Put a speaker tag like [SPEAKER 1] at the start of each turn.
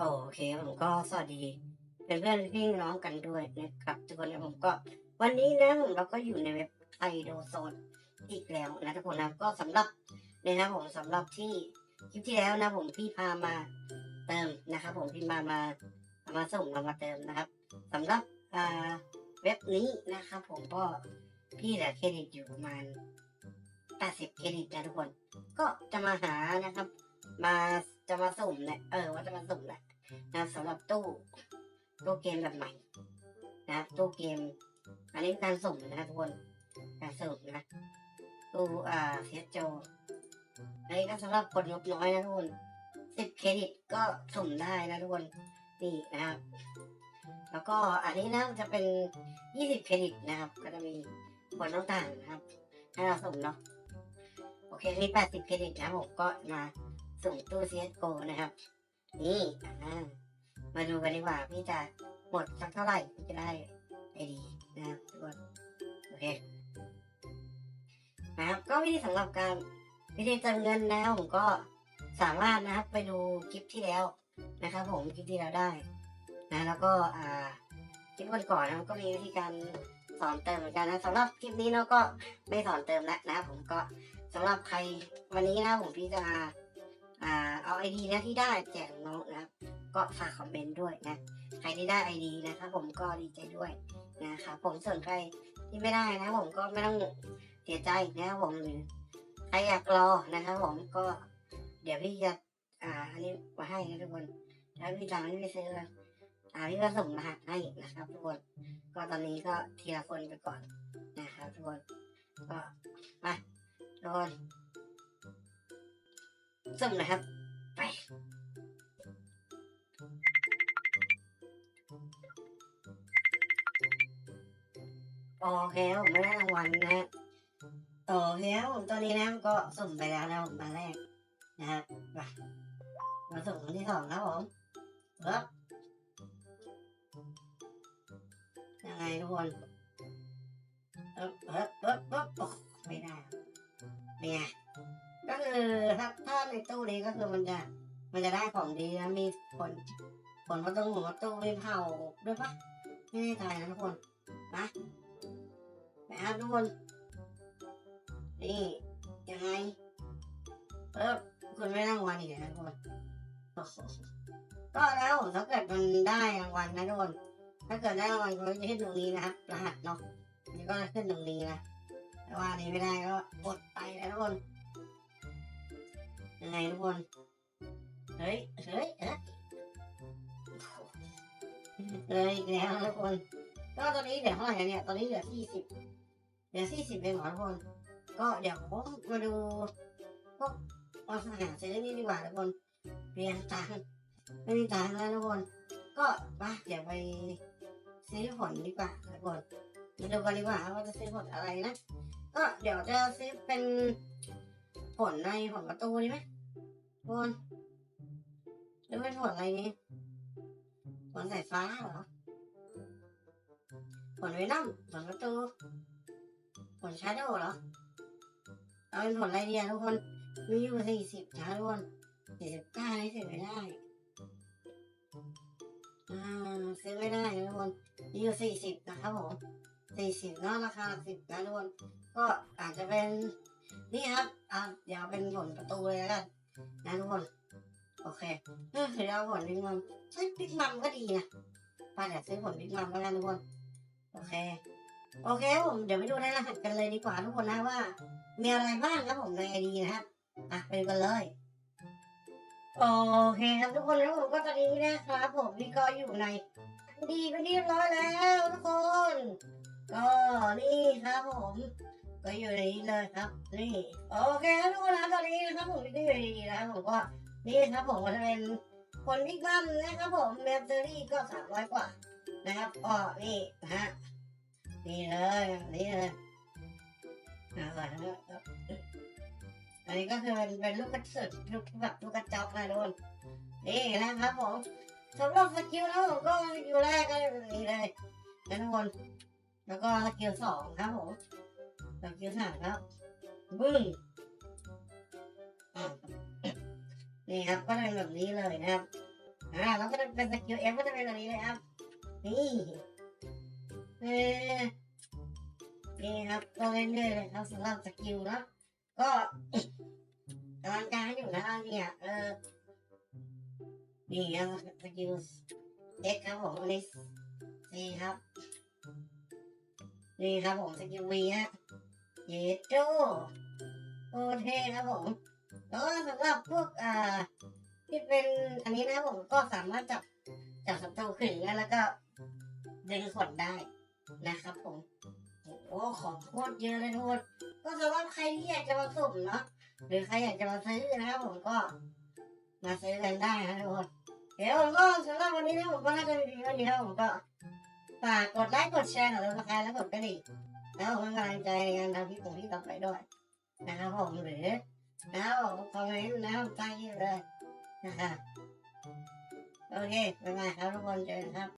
[SPEAKER 1] โอเคผมก็สวัสดีเป็นเพื่อนพี่น้องกันด้วยนะครับทุกคนนะผมก็ วันนี้นะผมเราก็อยู่ในเว็บไอโดโซนอีกแล้วนะทุกคนนะก็สำหรับเนี่ยนะผมสำหรับที่คลิปที่แล้วนะผมพี่พามาเติมนะครับ ผมพี่มามามาส่งเรามาเติมนะครับสำหรับอ่าเว็บนี้นะครับผมก็พี่เหลือเครดิตอยู่ประมาณ80เครดิตนะทุกคน ก็จะมาหานะครับ มา จะมาสุ่มแหละเออว่าจะมาสุ่มแหละนะสำหรับตู้ตู้เกมแบบใหม่นะครับตู้เกมอันนี้การสุ่มนะทุกคนการสุ่มนะตู้อ่าเซตโจอันนี้ก็สำหรับคนงบน้อยนะทุกคนสิบเครดิตก็สุ่มได้นะทุกคนนี่นะครับแล้วก็อันนี้นะจะเป็นยี่สิบเครดิตนะครับ ก็จะมีผลต่างๆนะครับ ให้เราสุ่มเนาะโอเคมีแปดสิบเครดิตนะผมก็มา สุ่มตู้ CSGO นะครับ นี่มาดูกันดีกว่าพี่จะหมดสักเท่าไหร่พี่จะได้ไอดีนะครับทุกคนโอเคนะครับก็วิธีสำหรับการวิธีเติมเงินนะครับผมก็สามารถนะครับไปดูคลิปที่แล้วนะครับ ผมคลิปที่แล้วได้นะแล้วก็อ่าคลิปก่อนๆนะก็มีวิธีการสอนเติมเหมือนกันนะสำหรับคลิปนี้เนาะก็ไม่สอนเติมแล้วนะครับผมก็สำหรับใครวันนี้นะผมพี่จะ อ่าเอาไอดีนะที่ได้แจกน้องนะครับ ก็ฝากคอมเมนต์ด้วยนะ ใครที่ได้ไอดีนะครับผมก็ดีใจด้วยนะครับผมส่วนใครที่ไม่ได้นะผมก็ไม่ต้องเสียใจนะครับผมหรือใครอยากรอนะครับผมก็เดี๋ยวพี่จะอ่าอันนี้มาให้นะทุกคนถ้าพี่ตังค์ไม่ไปซื้ออ่าพี่ก็ส่งรหัสให้นะครับ ทุกคนก็ตอนนี้ก็ทีละคนไปก่อนนะครับทุกคนก็มาทุกคน สุ่มนะครับ ไป โอเคครับผมไม่ได้รางวัลนะฮะโอเคครับผมตอนนี้นะก็สุ่มไปแล้วนะผมมาแรกนะครับมามาสุ่มคนที่สองครับผมเฮ้บยังไงทุกคนเฮ้บเฮ้บเฮ้บเฮ้บโอ้ไม่ได้เป็นไง ก็คือถ้าถ้าในตู้นี้ก็คือมันจะ มันจะได้ของดีนะมีผลผลประตูหัวประตูมีเผาด้วยปะไม่แน่ใจนะทุกคนนะนะครับทุกคนนี่ยังไงเออคุณไม่ได้รางวัลอีกนะทุกคนก็แล้วถ้าเกิดมันได้รางวัลนะทุกคนถ้าเกิดได้รางวัลก็จะขึ้นตรงนี้นะครับรหัสเนาะนนี้ก็จะขึ้นตรงนี้นะแต่ว่านนี้ไม่ได้ก็กดไปนะทุกคน ยังไงทุกคน เฮ้ย เฮ้ยเอ๊ะเลยอีกแล้วทุกคน ก็ตอนนี้เหลือเท่าไหร่เนี่ย ตอนนี้เหลือสี่สิบเหลือสี่สิบเองเหรอทุกคน ก็เดี๋ยวผมมาดูพวกมาหาซื้อนี่ดีกว่าทุกคนเรียนตังค์ไม่มีตังค์แล้วทุกคน ก็มาเดี๋ยวไปซื้อผลดีกว่าทุกคนมาดูกันดีกว่าว่าจะซื้อผลอะไรนะ ก็เดี๋ยวจะซื้อเป็น ผลในผลประตูดีไหมทุกคนหรือเป็นผลอะไรนี้ผลสายฟ้าเหรอผลเวนัมผลประตู ผลชาโดเหรอเอาเป็นผลอะไรดีอะทุกคน มีอยู่สี่สิบนะทุกคนสี่สิบเก้านี่ซื้อไม่ได้อ่าซื้อไม่ได้นะทุกคนมีอยู่สี่สิบนะครับผมสี่สิบเนาะราคาสิบนะทุกคนก็อาจจะเป็น นี่ครับอ่าเดี๋ยวเป็นผลประตูเลยแล้วกันนะทุกคน โอเคเออคือเอาผลบิ๊กมัมใช่บิ๊กมัมก็ดีนะป้าเดี๋ยวซื้อผลบิ๊กมัมแล้วกันทุกคน โอเค โอเคครับผมเดี๋ยวไปดูในรหัสกันเลยดีกว่าทุกคนนะว่า มีอะไรบ้างครับผมในไอดีนะครับอะไปดูกันเลยโอเคครับทุกคนแล้วผมก็ตอนนี้นะครับผมนี่ก็อยู่ในดีก็เรียบร้อยแล้วทุกคน ก็นี่ครับผม ก็อยู่ในนี้เลยครับนี่โอเคครับทุกคนนะตอนนี้นะครับผมก็อยู่ในนี้นะผมก็นี่ครับผมก็จะเป็นคนพิกบัมนะครับผมแมปเตอรี่ก็สามร้อยกว่านะครับก็นี่นะฮะนี่เลยนี่เลยนะครับอันนี้ก็คือเป็นเป็นลูกกระสุนลูกแบบลูกกระจอกนะทุกคนนี่นะครับผมสำหรับสกิลนะผมก็สกิลแรกก็เป็นแบบนี้เลยนะทุกคนแล้วก็สกิลสองครับผม สกิลสามครับบึ้งนี่ครับก็เป็นแบบนี้เลยนะครับอ่าแล้วก็จะเป็นสกิลเอฟก็จะเป็นแบบนี้เลยครับ นี่เออนี่ครับก็เล่นเลยเลยครับสำหรับสกิลเนาะก็กำลังการอยู่นะเนี่ยเออนี่ครับสกิลเอ็กครับผมอันนี้ซีครับนี่ครับผมสกิลวีฮะ เยโจโอเทครับผมแล้วก็สำหรับพวกอ่าที่เป็นอันนี้นะผมก็สามารถจับจับศัตรูขึ้นแล้วก็ดึงขนได้นะครับผมโอ้ของโคตรเยอะเลยทุกคนก็สำหรับใครที่อยากจะมาสุ่มเนาะหรือใครอยากจะมาซื้อนะครับผมก็มาซื้อกันได้นะทุกคนเดี๋ยวผมก็สำหรับวันนี้นะผมก็น่าจะมีเพียงเท่านี้ครับผมก็ฝากกดไลค์กดแชร์กดติดตามแล้วกดกระดิ่ง แล้วผมเป็นกำลังใจในการทำคลิปของพี่ต่อไปด้วยนะครับผมหรือนะครับผมคอมเมนต์นะครับใต้นี้เลยนะครับโอเคบ๊ายบายครับทุกคนเจอกันครับ